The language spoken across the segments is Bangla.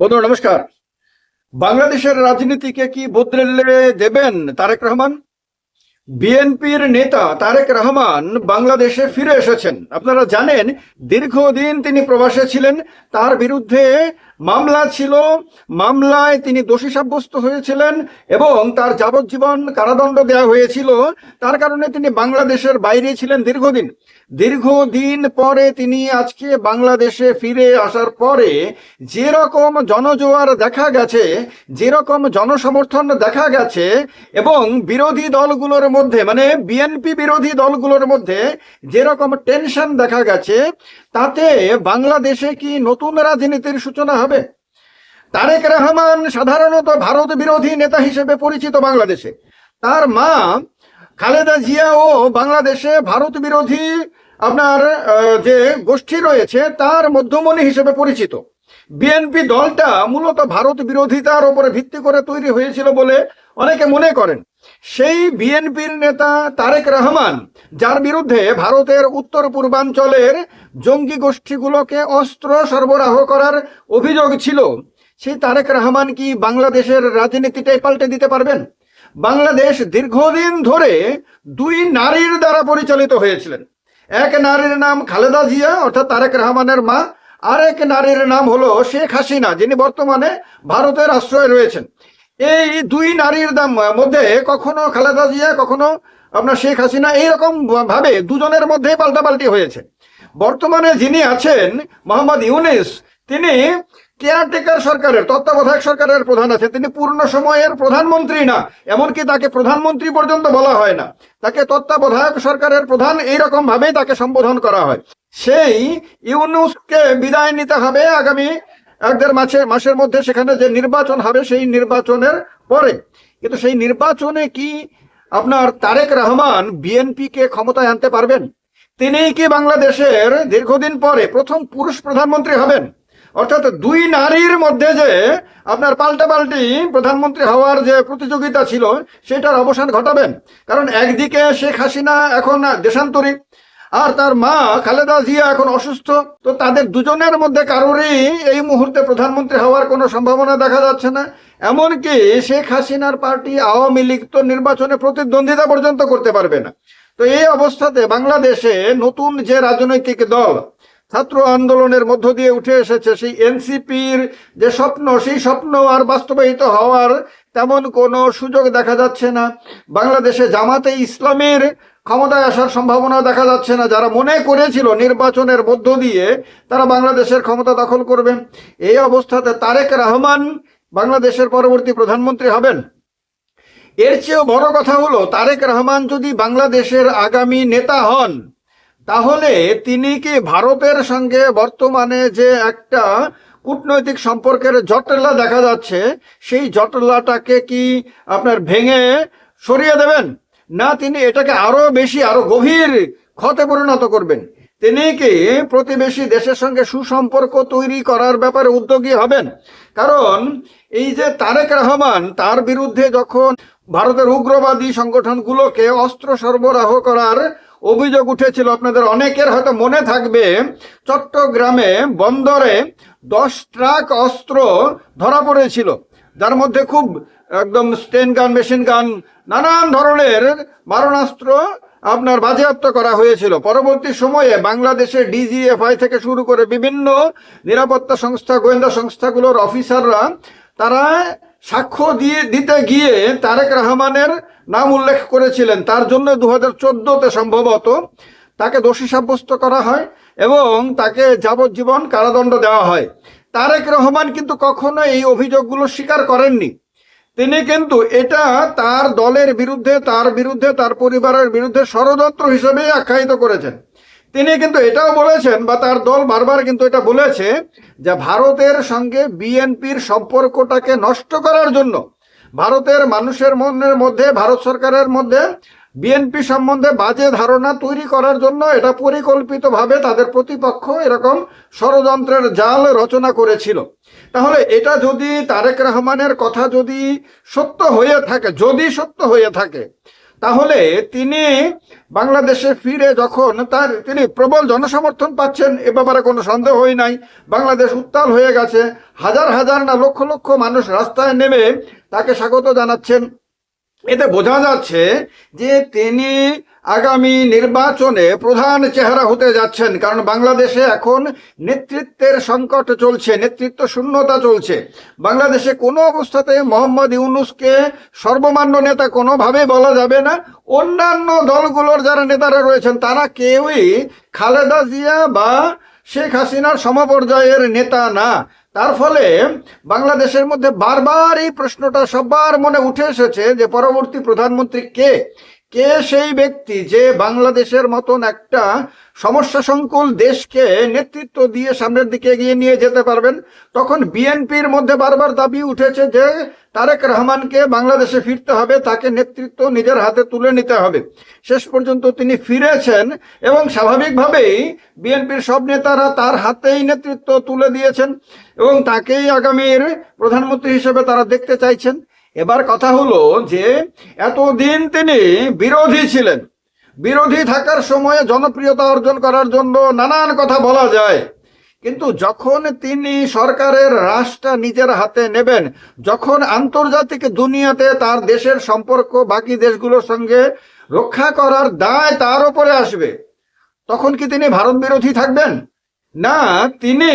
বন্ধুরা, নমস্কার। বাংলাদেশের রাজনীতিকে কি বদলে দেবেন তারেক রহমান? বিএনপির নেতা তারেক রহমান বাংলাদেশে ফিরে এসেছেন। আপনারা জানেন, দীর্ঘদিন তিনি প্রবাসে ছিলেন। তার বিরুদ্ধে মামলা ছিল, মামলায় তিনি দোষী সাব্যস্ত হয়েছিলেন এবং তার যাবজ্জীবন কারাদণ্ড দেওয়া হয়েছিল। তার কারণে তিনি বাংলাদেশের বাইরে ছিলেন দীর্ঘদিন। দীর্ঘদিন পরে তিনি আজকে বাংলাদেশে ফিরে আসার পরে যেরকম জনজোয়ার দেখা গেছে, যেরকম জনসমর্থন দেখা গেছে এবং বিরোধী দলগুলোর মধ্যে মানে বিএনপি বিরোধী দলগুলোর মধ্যে যেরকম টেনশন দেখা গেছে তাতে বাংলাদেশে কি নতুন রাজনীতির সূচনা হবে? তারেক রহমান সাধারণত ভারত বিরোধী নেতা হিসেবে পরিচিত বাংলাদেশে। তার মা খালেদা জিয়াও বাংলাদেশে ভারত বিরোধী আপনার যে গোষ্ঠী রয়েছে, তার মধ্যমণি হিসেবে পরিচিত। বিএনপি দলটা মূলত ভারত বিরোধিতার উপরে ভিত্তি করে তৈরি হয়েছিল বলে অনেকে মনে করেন। সেই বিএনপির নেতা তারেক রহমান, যার বিরুদ্ধে ভারতের উত্তর পূর্বাঞ্চলের জঙ্গি গোষ্ঠীগুলোকে অস্ত্র সরবরাহ করার অভিযোগ ছিল। সেই তারেক রহমান কি বাংলাদেশের রাজনীতিটাই পাল্টে দিতে পারবেন? বাংলাদেশ দীর্ঘদিন ধরে দুই নারীর দ্বারা পরিচালিত হয়েছিলেন। এক নারীর নাম খালেদা জিয়া, অর্থাৎ তারেক রহমানের মা, আরেক নারীর নাম হলো শেখ হাসিনা, যিনি বর্তমানে ভারতের আশ্রয়ে রয়েছেন। এই দুই নারীর দাম মধ্যে কখনো খালেদা জিয়া, কখনো আপনার শেখ হাসিনা, এইরকম ভাবে দুজনের মধ্যে পাল্টাপাল্টি হয়েছে। বর্তমানে যিনি আছেন মোহাম্মদ ইউনিস, তিনি কেয়ারটেকার সরকারের, তত্ত্বাবধায়ক সরকারের প্রধান আছে তিনি পূর্ণ সময়ের প্রধানমন্ত্রী না, এমনকি তাকে প্রধানমন্ত্রী পর্যন্ত বলা হয় না। তাকে তত্ত্বাবধায়ক সরকারের প্রধান এইরকম ভাবেই তাকে সম্বোধন করা হয়। সেই ইউনুসকে বিদায় নিতে হবে আগামী এক দেড় মাসের মাসের মধ্যে সেখানে যে নির্বাচন হবে সেই নির্বাচনের পরে। কিন্তু সেই নির্বাচনে কি আপনার তারেক রহমান বিএনপিকে ক্ষমতায় আনতে পারবেন? তিনি কি বাংলাদেশের দীর্ঘদিন পরে প্রথম পুরুষ প্রধানমন্ত্রী হবেন? অর্থাৎ দুই নারীর মধ্যে যে আপনার পাল্টাপাল্টি প্রধানমন্ত্রী হওয়ার যে প্রতিযোগিতা ছিল, সেটার অবসান ঘটাবেন। কারণ একদিকে শেখ হাসিনা এখন দেশান্তরী আর তার মা খালেদা জিয়া এখন অসুস্থ। তো তাদের দুজনের মধ্যে কারোরই এই মুহূর্তে প্রধানমন্ত্রী হওয়ার কোনো সম্ভাবনা দেখা যাচ্ছে না। এমনকি শেখ হাসিনার পার্টি আওয়ামী লীগ তো নির্বাচনে প্রতিদ্বন্দ্বিতা পর্যন্ত করতে পারবে না। তো এই অবস্থাতে বাংলাদেশে নতুন যে রাজনৈতিক দল ছাত্র আন্দোলনের মধ্য দিয়ে উঠে এসেছে, সেই এনসিপির যে স্বপ্ন, সেই স্বপ্ন আর বাস্তবায়িত হওয়ার তেমন কোনো সুযোগ দেখা যাচ্ছে না। বাংলাদেশে জামাতে ইসলামের ক্ষমতায় আসার সম্ভাবনা দেখা যাচ্ছে না। যারা মনে করেছিল নির্বাচনের মধ্য দিয়ে, তারা বাংলাদেশের ক্ষমতা দখল করবেন এই অবস্থাতে তারেক রহমান বাংলাদেশের পরবর্তী প্রধানমন্ত্রী হবেন। এর চেয়েও বড় কথা হলো, তারেক রহমান যদি বাংলাদেশের আগামী নেতা হন, তাহলে তিনি কি ভারতের সঙ্গে বর্তমানে যে একটা কূটনৈতিক সম্পর্কের জটলা দেখা যাচ্ছে, সেই জটলাটাকে কি আপনার ভেঙে সরিয়ে দেবেন? না তিনি এটাকে আরও বেশি, আরও গভীর ক্ষতে পরিণত করবেন। তিনি কি প্রতিবেশী দেশের সঙ্গে সুসম্পর্ক তৈরি করার ব্যাপারে উদ্যোগী হবেন? কারণ এই যে তারেক রহমান, তার বিরুদ্ধে যখন ভারতের উগ্রবাদী সংগঠনগুলোকে অস্ত্র সরবরাহ করার অভিযোগ উঠেছিল, আপনাদের অনেকের হয়তো মনে থাকবে, চট্টগ্রামে বন্দরে দশ ট্রাক অস্ত্র ধরা পড়েছিল। যার মধ্যে খুব একদম স্টেন গান, মেশিন গান, নানান ধরনের মারণাস্ত্র আপনার বাজেয়াপ্ত করা হয়েছিল। পরবর্তী সময়ে বাংলাদেশের ডিজিএফআই থেকে শুরু করে বিভিন্ন নিরাপত্তা সংস্থা, গোয়েন্দা সংস্থাগুলোর অফিসাররা তারা সাক্ষ্য দিয়ে, দিতে গিয়ে তারেক রহমানের নাম উল্লেখ করেছিলেন। তার জন্য দু হাজার চোদ্দোতে সম্ভবত তাকে দোষী সাব্যস্ত করা হয় এবং তাকে যাবজ্জীবন কারাদণ্ড দেওয়া হয়। তারেক রহমান কিন্তু কখনো এই অভিযোগগুলো স্বীকার করেননি। তিনি কিন্তু এটা তার দলের বিরুদ্ধে, তার বিরুদ্ধে, তার পরিবারের বিরুদ্ধে ষড়যন্ত্র হিসেবে আখ্যায়িত করেছেন। তিনি কিন্তু এটাও বলেছেন বা তার দল বারবার কিন্তু এটা বলেছে যে ভারতের সঙ্গে বিএনপির সম্পর্কটাকে নষ্ট করার জন্য, ভারতের মানুষের মনের মধ্যে, ভারত সরকারের মধ্যে বিএনপি সম্বন্ধে বাজে ধারণা তৈরি করার জন্য এটা পরিকল্পিতভাবে তাদের প্রতিপক্ষ এরকম ষড়যন্ত্রের জাল রচনা করেছিল। তাহলে এটা যদি তারেক রহমানের কথা যদি সত্য হয়ে থাকে, যদি সত্য হয়ে থাকে, তাহলে তিনি বাংলাদেশে ফিরে যখন তার তিনি প্রবল জনসমর্থন পাচ্ছেন, এ ব্যাপারে কোনো সন্দেহই নাই। বাংলাদেশ উত্তাল হয়ে গেছে, হাজার হাজার না লক্ষ লক্ষ মানুষ রাস্তায় নেমে তাকে স্বাগত জানাচ্ছেন। এতে বোঝা যাচ্ছে যে তিনি আগামী নির্বাচনে প্রধান চেহারা হতে যাচ্ছেন, কারণ বাংলাদেশে এখন নেতৃত্বের সংকট চলছে, নেতৃত্ব শূন্যতা চলছে। বাংলাদেশে কোনো অবস্থাতে মোহাম্মদ ইউনুসকে সর্বমান্য নেতা কোনোভাবে বলা যাবে না। অন্যান্য দলগুলোর যারা নেতারা রয়েছেন, তারা কেউই খালেদা জিয়া বা শেখ হাসিনার সমপর্যায়ের নেতা না। তার ফলে বাংলাদেশের মধ্যে বারবার এই প্রশ্নটা সবার মনে উঠে এসেছে যে পরবর্তী প্রধানমন্ত্রী কে? কে সেই ব্যক্তি যে বাংলাদেশের মতন একটা সমস্যা সংকুল দেশকে নেতৃত্ব দিয়ে সামনের দিকে এগিয়ে নিয়ে যেতে পারবেন? তখন বিএনপির মধ্যে বারবার দাবি উঠেছে যে তারেক রহমানকে বাংলাদেশে ফিরতে হবে, তাকে নেতৃত্ব নিজের হাতে তুলে নিতে হবে। শেষ পর্যন্ত তিনি ফিরেছেন এবং স্বাভাবিকভাবেই বিএনপির সব নেতারা তার হাতেই নেতৃত্ব তুলে দিয়েছেন এবং তাকেই আগামীর প্রধানমন্ত্রী হিসেবে তারা দেখতে চাইছেন। এবার কথা হলো যে এতদিন তিনি বিরোধী ছিলেন। বিরোধী থাকার সময়ে জনপ্রিয়তা অর্জন করার জন্য নানান কথা বলা যায়। কিন্তু যখন তিনি সরকারের রাশটা নিজের হাতে নেবেন, যখন আন্তর্জাতিক দুনিয়াতে তার দেশের সম্পর্ক বাকি দেশগুলোর সঙ্গে রক্ষা করার দায় তার উপরে আসবে, তখন কি তিনি ভারত বিরোধী থাকবেন? না, তিনি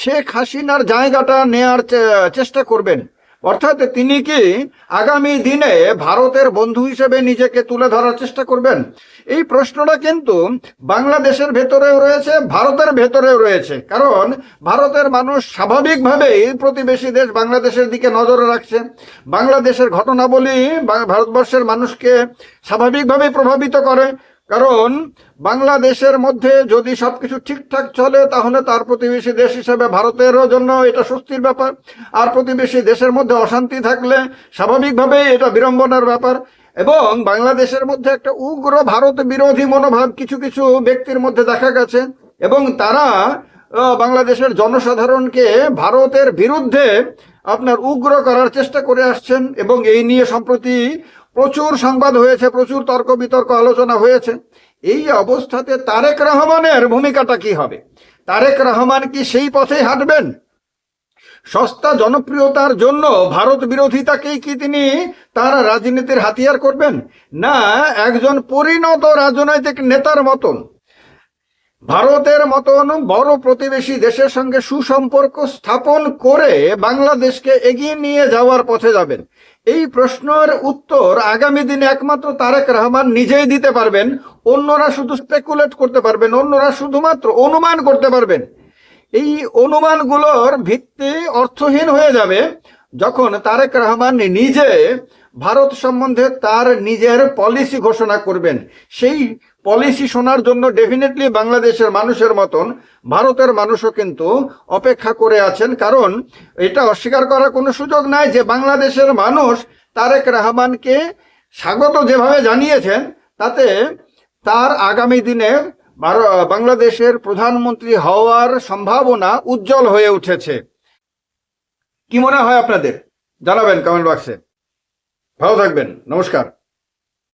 শেখ হাসিনার জায়গাটা নেয়ার চেষ্টা করবেন। অর্থাৎ তিনি কি আগামী দিনে ভারতের বন্ধু হিসেবে নিজেকে তুলে ধরার চেষ্টা করবেন? এই প্রশ্নটা কিন্তু বাংলাদেশের ভেতরেও রয়েছে, ভারতের ভেতরেও রয়েছে। কারণ ভারতের মানুষ স্বাভাবিকভাবেই প্রতিবেশী দেশ বাংলাদেশের দিকে নজরে রাখছে। বাংলাদেশের ঘটনাবলী ভারতবর্ষের মানুষকে স্বাভাবিকভাবেই প্রভাবিত করে। কারণ বাংলাদেশের মধ্যে যদি সবকিছু ঠিকঠাক চলে, তাহলে তার প্রতিবেশী দেশ হিসেবে ভারতেরও জন্য এটা স্বস্তির ব্যাপার। আর প্রতিবেশী দেশের মধ্যে অশান্তি থাকলে স্বাভাবিকভাবেই এটা বিড়ম্বনার ব্যাপার। এবং বাংলাদেশের মধ্যে একটা উগ্র ভারত বিরোধী মনোভাব কিছু কিছু ব্যক্তির মধ্যে দেখা গেছে। এবং তারা বাংলাদেশের জনসাধারণকে ভারতের বিরুদ্ধে আপনার উগ্র করার চেষ্টা করে আসছেন। এবং এই নিয়ে সম্প্রতি প্রচুর সংবাদ হয়েছে, প্রচুর তর্ক বিতর্ক আলোচনা হয়েছে। এই অবস্থাতে তারেক রহমানের ভূমিকাটা কি হবে? তারেক রহমান কি সেই পথে হাঁটবেন? সস্তা জনপ্রিয়তার জন্য ভারত বিরোধিতাকেই কি তিনি তার রাজনীতির হাতিয়ার করবেন? না, একজন পরিণত রাজনৈতিক নেতার মতন। ভারতের মতন বড় প্রতিবেশী দেশের সঙ্গে সুসম্পর্ক স্থাপন করে বাংলাদেশকে এগিয়ে নিয়ে যাওয়ার পথে যাবেন। এই প্রশ্নের উত্তর আগামী দিনে একমাত্র তারেক রহমান নিজেই দিতে পারবেন। অন্যরা শুধু স্পেকুলেট করতে পারবেন, অন্যরা শুধুমাত্র অনুমান করতে পারবেন। এই অনুমানগুলোর ভিত্তি অর্থহীন হয়ে যাবে যখন তারেক রহমান নিজে ভারত সম্বন্ধে তার নিজের পলিসি ঘোষণা করবেন। সেই পলিসি শোনার জন্য ডেফিনেটলি বাংলাদেশের মানুষের মতন ভারতের মানুষও কিন্তু অপেক্ষা করে আছেন। কারণ এটা অস্বীকার করার কোনো সুযোগ নাই যে বাংলাদেশের মানুষ তারেক রহমানকে স্বাগত যেভাবে জানিয়েছেন, তাতে তার আগামী দিনের বাংলাদেশের প্রধানমন্ত্রী হওয়ার সম্ভাবনা উজ্জ্বল হয়ে উঠেছে। কি মনে হয় আপনাদের? জানাবেন কমেন্ট বক্সে ভালো থাকবেন। নমস্কার।